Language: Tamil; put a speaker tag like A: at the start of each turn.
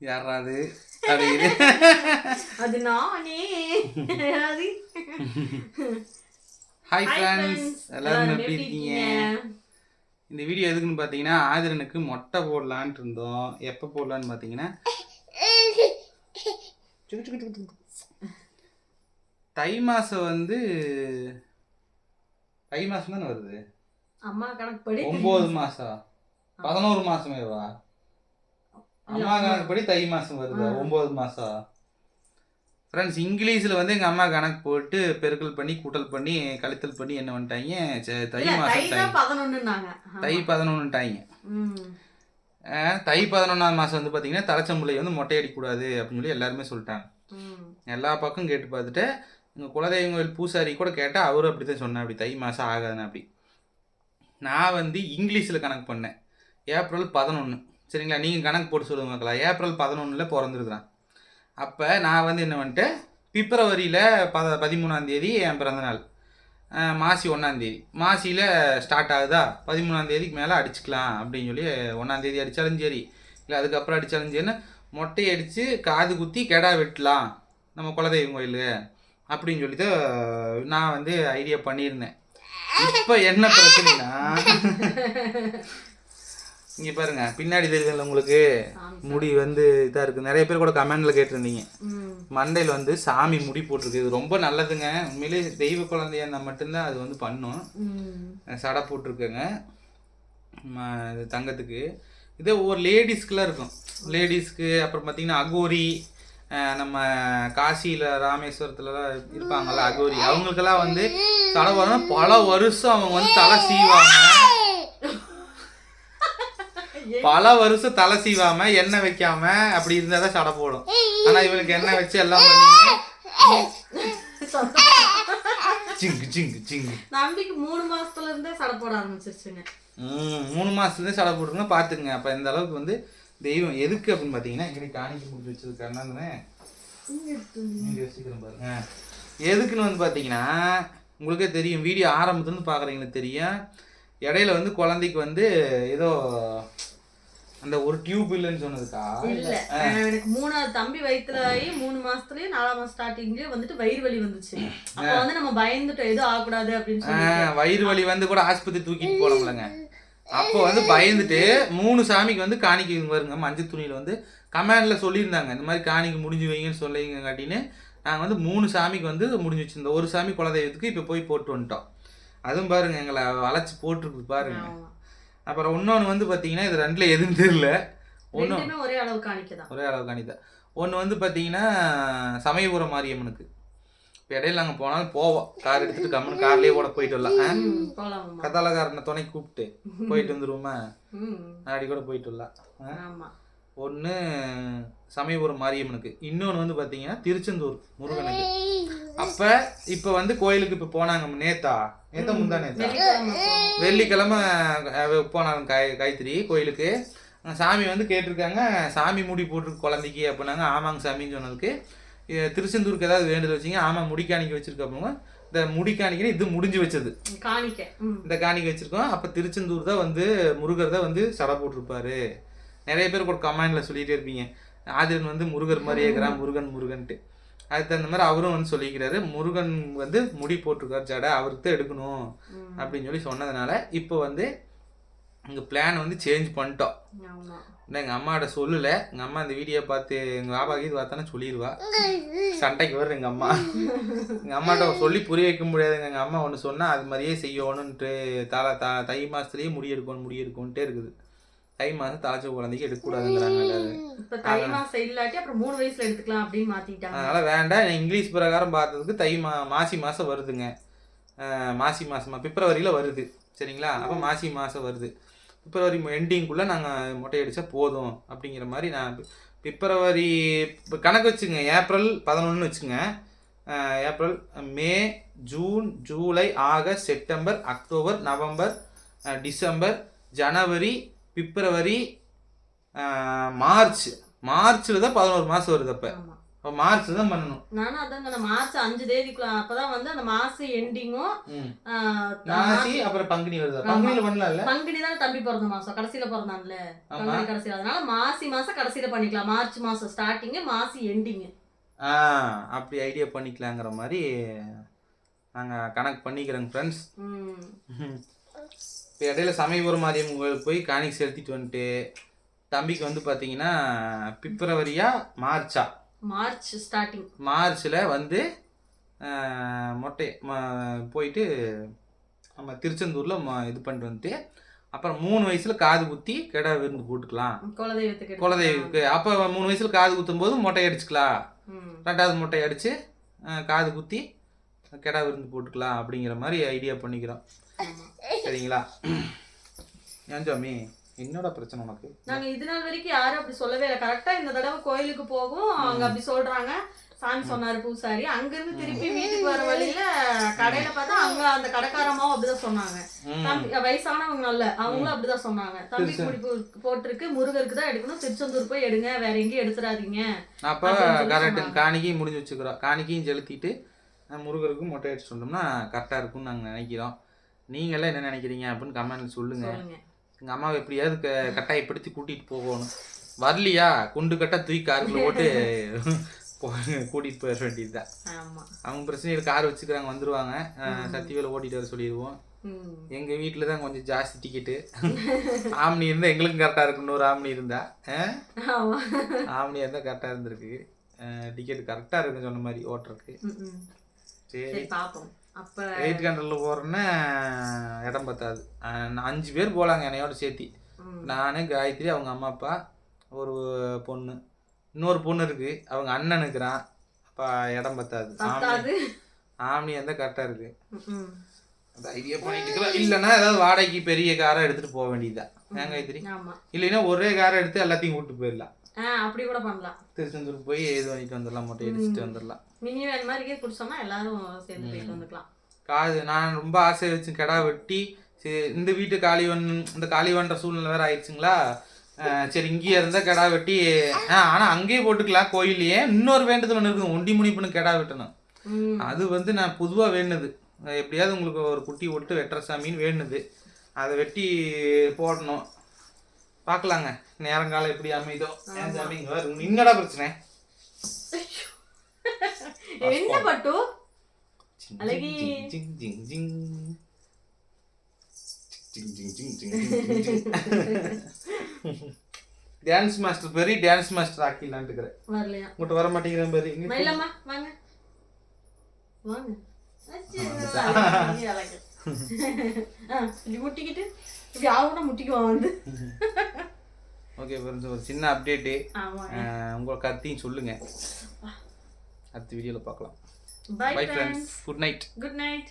A: யாராது
B: அது நானே. அது.
A: Hi friends. எல்லாரும் எப்படி இருக்கீங்க? இந்த வீடியோ எதுக்குன்னு பார்த்தீங்கன்னா ஆதிரனுக்கு மொட்டை போடலான்ட்டு இருந்தோம். எப்போ போடலான்னு பார்த்தீங்கன்னா. தை மாதம் வந்து தை மாதம் தானே வருது?
B: அம்மா கணக்குப்படி
A: ஒம்பது மாதம் பதினோரு மாதமேவா அம்மா கணக்குப்படி தை மாதம் வருது. ஒம்பது மாதம் ஃப்ரெண்ட்ஸ் இங்கிலீஷில் வந்து எங்கள் அம்மா கணக்கு போட்டு பெருக்கல் பண்ணி கூட்டல் பண்ணி கழித்தல் பண்ணி என்ன பண்ணிட்டாங்க? தை மாதம் தை தை. பதினொன்றுட்டாங்க. தை பதினொன்றாம் மாதம் வந்து பார்த்தீங்கன்னா தலைச்சம்புள்ளை வந்து மொட்டை அடிக்கக்கூடாது அப்படின்னு சொல்லி எல்லாருமே சொல்லிட்டாங்க. எல்லா பக்கம் கேட்டு பார்த்துட்டு எங்கள் குலதெய்வம் கோயில் பூசாரி கூட கேட்டால் அவரும் அப்படி தான் சொன்னேன் அப்படி தை மாதம் ஆகாதுன்னு அப்படி. நான் வந்து இங்கிலீஷில் கணக்கு பண்ணேன். ஏப்ரல் பதினொன்று சரிங்களா? நீங்கள் கணக்கு போட்டு சொல்லுங்க மக்களா. ஏப்ரல் பதினொன்றில் பிறந்திருக்கிறேன். அப்போ நான் வந்து என்ன வந்துட்டு பிப்ரவரியில் ப பதிமூணாந்தேதி என் பிறந்தநாள் மாசி ஒன்றாந்தேதி மாசியில் ஸ்டார்ட் ஆகுதா? பதிமூணாந்தேதிக்கு மேலே அடிச்சுக்கலாம் அப்படின்னு சொல்லி ஒன்றாந்தேதி அடித்தாலும் சரி. இல்லை அதுக்கப்புறம் அடித்தாலும் சரின்னு மொட்டை அடித்து காது குத்தி கெடா வெட்டலாம். நம்ம குலதெய்வம் கோயில் அப்படின்னு சொல்லிட்டு நான் வந்து ஐடியா பண்ணியிருந்தேன். இப்போ என்ன பிரச்சனைனா இங்கே பாருங்க பின்னாடி தெரியுதுல்ல உங்களுக்கு. முடி வந்து இதாக இருக்குது நிறைய பேர் கூட கமெண்டில் கேட்டிருந்தீங்க. மண்டையில் வந்து சாமி முடி போட்டிருக்கு. இது ரொம்ப நல்லதுங்க. உண்மையிலே தெய்வ குழந்தையா இருந்தால் மட்டும்தான் அது வந்து பண்ணும். சடை போட்டிருக்கேங்க. இது தங்கத்துக்கு. இதே ஒவ்வொரு லேடிஸ்க்குலாம் இருக்கும். லேடிஸ்க்கு அப்புறம் பார்த்தீங்கன்னா அகோரி நம்ம காசியில் ராமேஸ்வரத்துலலாம் இருப்பாங்கல்ல அகோரி. அவங்களுக்கெல்லாம் வந்து தலை வரணும் பல வருஷம் அவங்க வந்து தலை சீவாங்க. பல வருஷம் தலை சீவாம எண்ணெய் வைக்காம அப்படி இருந்தால் தான் சடை போடும். ஆனால் இவனுக்கு எண்ணெய் வச்சு எல்லாம் சிங்கு சிங்கு சிங்கு.
B: தம்பிக்கு மூணு மாசத்துல இருந்தே சடை போட ஆரம்பிச்சிருச்சுங்க.
A: ம் மூணு மாதத்துலேருந்து சடை போட்டுருங்க பார்த்துக்குங்க அப்போ இந்த அளவுக்கு வந்து தெய்வம் எதுக்கு அப்படின்னு பார்த்தீங்கன்னா இங்கே காணிக்க கண்ணாந்தனே இங்கே வச்சுக்கிறேன் பாருங்க. எதுக்குன்னு வந்து பார்த்தீங்கன்னா உங்களுக்கே தெரியும் வீடியோ ஆரம்பத்துலேருந்து பார்க்குறீங்களுக்கு தெரியும். இடையில வந்து குழந்தைக்கு வந்து ஏதோ அந்த ஒரு டியூப் இல்லைன்னு சொன்னதுக்கா?
B: இல்ல. எனக்கு மூணாவது தம்பி வயித்துல ஆகி மூணு மாசத்துலயே நாலாம் மாசம் ஸ்டார்டிங்லயே வந்துட்டு வயிறு வலி வந்துச்சு அப்ப வந்து நம்ம பயந்துட்டோம் எதுவும் ஆகக்கூடாது அப்படின்னு சொல்லி
A: வயிறு வலி வந்து கூட ஆஸ்பத்திரி தூக்கிட்டு போனோம்லங்க. அப்போ வந்து பயந்துட்டு மூணு சாமிக்கு வந்து காணிக்க வருங்க மஞ்சள் துணியில் வந்து கமெண்ட்ல சொல்லியிருந்தாங்க இந்த மாதிரி காணிக்க முடிஞ்சு வைங்கன்னு சொல்லிங்க காட்டின்னு நாங்கள் வந்து மூணு சாமிக்கு வந்து முடிஞ்சு வச்சிருந்தோம். ஒரு சாமி குலதெய்வத்துக்கு இப்போ போய் போட்டு வந்துட்டோம். அதுவும் பாருங்க எங்களை வளைச்சு போட்டிருக்கு பாருங்க. அப்புறம் இன்னொன்று வந்து பார்த்தீங்கன்னா இது ரெண்டில் எதுவும் தெரியல. ஒன்று
B: ஒரே அளவு காணிக்கதான்.
A: ஒரே அளவு காணிதா ஒன்று வந்து பார்த்தீங்கன்னா சமயபுரம் மாரியம்மனுக்கு. இப்போ இடையில நாங்கள் போனாலும் போவோம். கார் எடுத்துட்டு கம்மன் கார்லேயே கூட போயிட்டு வரலாம். கதாலக்காரனை துணை கூப்பிட்டு போயிட்டு வந்துருவோமா? நாடி கூட போயிட்டு வரலாம். ஒன்று சமயபுரம் மாரியம்மனுக்கு. இன்னொன்று வந்து பார்த்தீங்கன்னா திருச்செந்தூர் முருகனுக்கு. அப்போ இப்போ வந்து கோயிலுக்கு இப்போ போனாங்க நேத்தா. நேத்தா முந்தா நேத்தா.
B: வெள்ளிக்கிழமை
A: போனாங்க காய் காயத்ரி கோயிலுக்கு. சாமி வந்து கேட்டிருக்காங்க. சாமி முடி போட்டிருக்கு குழந்தைக்கு அப்படின்னாங்க. ஆமாங்க சாமின்னு சொன்னதுக்கு. திருச்செந்தூருக்கு ஏதாவது வேண்டுதல் வச்சிங்க. ஆமாம் முடிக்காணிக்க வச்சிருக்க அப்படிங்க இந்த முடிக்காணிக்கன்னு இது முடிஞ்சு வச்சது.
B: காணிக்க.
A: இந்த காணிக்கை வச்சிருக்கோம். அப்போ திருச்செந்தூர் தான் வந்து முருகர் தான் வந்து சடை போட்டிருப்பாரு. நிறைய பேர் கூட கமெண்ட்ல சொல்லிட்டே இருப்பீங்க. ஆதிரன் வந்து முருகர் மாதிரி இருக்கிறான் முருகன் முருகன்ட்டு. அதுக்கு தகுந்த மாதிரி அவரும் வந்து சொல்லிக்கிறாரு. முருகன் வந்து முடி போட்டிருக்காரு ஜடை அவருக்கு தான் எடுக்கணும். அப்படின்னு சொல்லி சொன்னதுனால இப்போ வந்து எங்கள் பிளான் வந்து சேஞ்ச் பண்ணிட்டோம். இன்னும் எங்கள் அம்மாட்ட சொல்லலை. எங்கள் அம்மா இந்த வீடியோ பார்த்து எங்கள் பாபா கீது பார்த்தானே சொல்லிடுவா சண்டைக்கு வரும் எங்கள் அம்மா. எங்கள் அம்மாட்ட சொல்லி புரிய வைக்க முடியாதுங்க. எங்கள் அம்மா ஒன்று சொன்னால் அது மாதிரியே செய்யணுன்ட்டு தலை த தை மாதத்துலேயே முடி எடுக்கணும் முடி எடுக்கணுன்ட்டே இருக்குது. தை மாதம் தலைச்ச குழந்தைக்கு எடுக்கக்கூடாதுங்கிறாங்க
B: இப்ப தை மாசம் இல்லாட்டி அப்புறம் மூணு வயசுல எடுத்துக்கலாம் அப்படின்னு மாத்திட்டாங்க
A: அதனால் வேண்டாம். நான் இங்கிலீஷ் பிரகாரம் பார்த்ததுக்கு தை மா மாசி மாதம் வருதுங்க. மாசி மாதமா பிப்ரவரியில் வருது. சரிங்களா? அப்போ மாசி மாதம் வருது. பிப்ரவரி எண்டிங்குள்ளே நாங்கள் மொட்டை அடித்தா போதும் அப்படிங்கிற மாதிரி நான் பிப்ரவரி இப்போ கணக்கு வச்சுங்க. ஏப்ரல் பதினொன்று வச்சுங்க. April May June July August September October November December ஜனவரி பிப்ரவரி மார்ச். மார்ச்சில் தான் பதினோரு மாதம் வருது அப்போ. அப்போ மார்ச் தான் பண்ணணும்.
B: நானும் சொன்னேன் மார்ச் அஞ்சு தேதிக்குள்ள அப்பதான் வந்து அந்த மாசம் எண்டிங்கும்
A: ம். நாசி அப்புறம் பங்குனி வருதா? பங்குனியில் பண்ணலாம்ல?
B: பங்குனி தானே தம்பி பிறந்த மாசம் கடைசியில பிறந்தான்ல. பங்குனி கடைசியில. அதனால மாசி மாசம் கடைசியில பண்ணிக்கலாம். மார்ச் மாசம் ஸ்டார்டிங் மாசி எண்டிங்
A: ஆ அப்படி ஐடியா பண்ணிக்கலாங்கிற மாதிரி நாங்கள் கணக்கு பண்ணிக்கிறோங்க ஃப்ரெண்ட்ஸ் இப்போ இடையில சமயபுரம் கோயிலுக்கு போய் காணிக்கு செலுத்திட்டு வந்துட்டு தம்பிக்கு வந்து பார்த்தீங்கன்னா பிப்ரவரியா மார்ச்சா?
B: மார்ச் ஸ்டார்டிங்
A: மார்ச்சில் வந்து மொட்டை ம- போயிட்டு நம்ம திருச்செந்தூரில் ம இது பண்ணிட்டு வந்துட்டு அப்புறம் மூணு வயசில் காது குத்தி கிடா விருந்து போட்டுக்கலாம்.
B: குலதெய்வத்துக்கு
A: குலதெய்வத்துக்கு அப்போ மூணு வயசில் காது குத்தும் போது மொட்டை அடிச்சுக்கலாம். ரெண்டாவது மொட்டை அடித்து காது குத்தி கிடா விருந்து போட்டுக்கலாம் அப்படிங்கிற மாதிரி ஐடியா பண்ணிக்கிறோம். சரிங்களா? ஏன் என்னோட பிரச்சனை உனக்கு?
B: நாங்க இது நாள் வரைக்கும் யாரும் அப்படி சொல்லவே இல்லை. கரெக்டா இந்த தடவை கோயிலுக்கு போகும். அங்க அப்படி சொல்றாங்க. சாமி சொன்னாரு பூசாரி. அங்க இருந்து திருப்பி வீட்டுக்கு வர வழியில கடையில பார்த்தா அங்க அந்த கடைக்காரமாவும் அப்படிதான் சொன்னாங்க. தம்பி வயசானவங்க நல்ல அவங்களும் அப்படிதான் சொன்னாங்க. தம்பி
A: திருச்செ-
B: குடி போ- போட்டிருக்கு முருகருக்கு தான் எடுக்கணும். திருச்செந்தூர் போய் எடுங்க வேற எங்கேயும் எடுத்துடாதீங்க.
A: அப்போ கரெக்டு. காணிக்கையும் முடிஞ்சு வச்சுக்கிறோம். காணிக்கையும் செலுத்திட்டு முருகருக்கும் மொட்டை அடிச்சுட்டு வந்தோம்னா கரெக்டாக இருக்கும்னு நாங்கள் நினைக்கிறோம். நீங்களாம் என்ன நினைக்கிறீங்க அப்படின்னு கமெண்ட்ல சொல்லுங்க.
B: சொல்லுங்க.
A: எங்கள் அம்மாவை எப்படியாவது க கட்டாயப்படுத்தி கூட்டிகிட்டு போகணும். வரலையா? குண்டு கட்டா தூக்கி காருக்குள்ள போட்டு கூட்டிட்டு போயிட வேண்டியதுதான். அவங்க பிரச்சனையில் கார் வச்சுக்கிறாங்க
B: ம்.
A: சக்திவேலை ஓட்டிட்டு வர சொல்லிடுவோம்.
B: ம்.
A: எங்க வீட்டில் தான் கொஞ்சம் ஜாஸ்தி டிக்கெட்டு ஆம்னி இருந்தால் எங்களுக்கும் கரெக்டாக இருக்கும் இன்னொரு ஆம்னி இருந்தா. அஹ்?
B: ஆமா.
A: ஆம்னியாக இருந்தால் கரெக்டாக இருந்திருக்கு. டிக்கெட் கரெக்டாக இருக்கும் சொன்ன மாதிரி ஓட்டுறதுக்கு. சரி.
B: சரி பாப்போம். அப்ப
A: எயிட் கண்ட்ரில் போகிறோன்னா இடம் பத்தாது. அஞ்சு பேர் போகலாங்க என்னையோட சேர்த்தி. நான் காயத்ரி அவங்க அம்மா அப்பா ஒரு பொண்ணு. இன்னொரு பொண்ணு இருக்குது அவங்க அண்ணன் இருக்கிறான். அப்போ இடம் பத்தாது. ஆம்னி இருந்தால் கரெக்டாக இருக்குது ஐடியா பண்ணிட்டு இல்லைன்னா ஏதாவது வாடகைக்கு பெரிய காரை எடுத்துகிட்டு போக வேண்டியதுதான். ஏன் காயத்ரி? இல்லைன்னா ஒரே காரை எடுத்து எல்லாத்தையும் கூப்பிட்டு போயிடலாம்.
B: அப்படி கூட பண்ணலாம்.
A: திருச்செந்தூருக்கு போய் இது வாங்கிட்டு வந்துடலாம் மொட்டை அடிச்சுட்டு வந்துடலாம்.
B: மினி வேன் மாதிரி குடிச்சோம்னா எல்லாரும் சேர்ந்து போயிட்டு வந்துக்கலாம்.
A: காது நான் ரொம்ப ஆசை வச்சு கிடா வெட்டி சரி இந்த வீட்டு காளிவன் இந்த காளிவன்ற சூழ்நிலை வேற ஆயிடுச்சுங்களா? சரி இங்கேயே இருந்தால் கிடா வெட்டி ஆ ஆனால் அங்கேயே போட்டுக்கலாம் கோயிலையே இன்னொரு வேண்டுதல் ஒன்று இருக்குது ஒண்டி முனிப்புன்னு கிடா வெட்டணும். அது வந்து நான் பொதுவாக வேணுது. எப்படியாவது உங்களுக்கு ஒரு குட்டி விட்டு வெட்டுற சாமின்னு வேணுது. அதை வெட்டி போடணும். பார்க்கலாங்க நேரங்காலம் எப்படி அமைதோ ஏன் சாமி என்னடா பிரச்சனை. ఎన్న పట్టు అలాగే டான்ஸ் மாஸ்டர் பெரிய டான்ஸ் மாஸ்டர் ஆக்கிடலான்னு இருக்கிறேன்
B: வரலையா?
A: உங்கள்கிட்ட வர மாட்டேங்கிறேன் பெரிய
B: மயிலம்மா வாங்க. வந்து.
A: ஓகே ஒரு சின்ன அப்டேட்டு உங்களை கத்தியும் சொல்லுங்க. அடுத்த வீடியோவில் பார்க்கலாம்.
B: Bye
A: friends good night
B: good night